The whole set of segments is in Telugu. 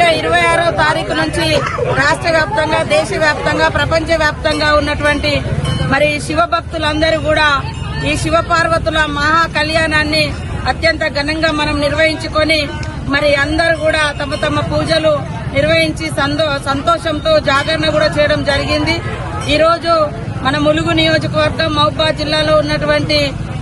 అంటే ఇరవై ఆరో తారీఖు నుంచి రాష్ట్ర వ్యాప్తంగా దేశ వ్యాప్తంగా ప్రపంచ వ్యాప్తంగా ఉన్నటువంటి మరి శివ భక్తులందరూ కూడా ఈ శివపార్వతుల మహా కళ్యాణాన్ని అత్యంత ఘనంగా మనం నిర్వహించుకొని మరి అందరూ కూడా తమ తమ పూజలు నిర్వహించి సందో సంతోషంతో జాగరణ కూడా చేయడం జరిగింది. ఈరోజు మన ములుగు నియోజకవర్గం మహబాద్ జిల్లాలో ఉన్నటువంటి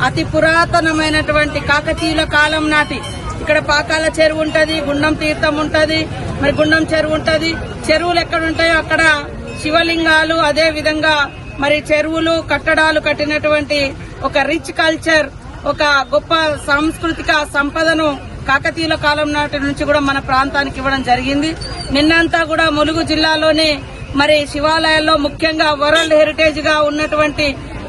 అతి పురాతనమైనటువంటి కాకతీయుల కాలం నాటి. ఇక్కడ పాకాల చెరువు ఉంటుంది గుండం తీర్థం ఉంటుంది మరి గుండం చెరువు ఉంటుంది. చెరువులు ఎక్కడ ఉంటాయో అక్కడ శివలింగాలు అదే విధంగా మరి చెరువులు కట్టడాలు కట్టినటువంటి ఒక రిచ్ కల్చర్ ఒక గొప్ప సాంస్కృతిక సంపదను కాకతీయుల కాలం నాటి నుంచి కూడా మన ప్రాంతానికి ఇవ్వడం జరిగింది. నిన్నంతా కూడా ములుగు జిల్లాలోనే మరి శివాలయాల్లో ముఖ్యంగా వరల్డ్ హెరిటేజ్గా ఉన్నటువంటి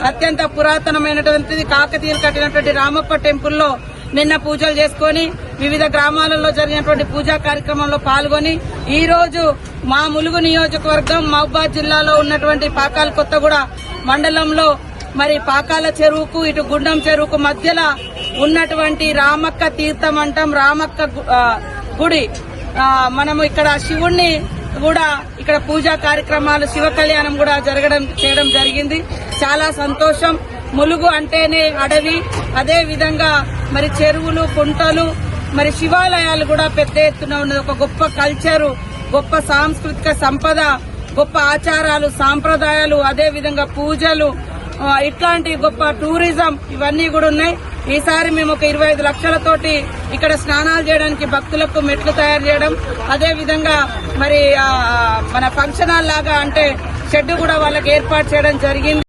అత్యంత పురాతనమైనటువంటిది కాకతీయులు కట్టినటువంటి రామప్ప టెంపుల్లో నిన్న పూజలు చేసుకొని వివిధ గ్రామాలలో జరిగినటువంటి పూజా కార్యక్రమంలో పాల్గొని ఈ రోజు మా ములుగు నియోజకవర్గం మహబాద్ జిల్లాలో ఉన్నటువంటి పాకాల కొత్తగూడ మండలంలో మరి పాకాల చెరువుకు ఇటు గుండం చెరువుకు మధ్యలో ఉన్నటువంటి రామక్క తీర్థం అంటాం రామక్క గుడి. మనము ఇక్కడ శివుణ్ణి కూడా ఇక్కడ పూజా కార్యక్రమాలు శివ కళ్యాణం కూడా జరగడం చేయడం జరిగింది. చాలా సంతోషం. ములుగు అంటేనే అడవి. అదే విధంగా మరి చెరువులు కుంటలు మరి శివాలయాలు కూడా పెద్ద ఎత్తున ఉన్నది. ఒక గొప్ప కల్చరు గొప్ప సాంస్కృతిక సంపద గొప్ప ఆచారాలు సాంప్రదాయాలు అదే విధంగా పూజలు ఇట్లాంటి గొప్ప టూరిజం ఇవన్నీ కూడా ఉన్నాయి. ఈసారి మేము ఒక ఇరవై ఐదు లక్షలతోటి ఇక్కడ స్నానాలు చేయడానికి భక్తులకు మెట్లు తయారు చేయడం. అదే విధంగా మరి మన ఫంక్షన్ హాల్ లాగా అంటే షెడ్ కూడా వాళ్ళకి ఏర్పాటు చేయడం జరిగింది.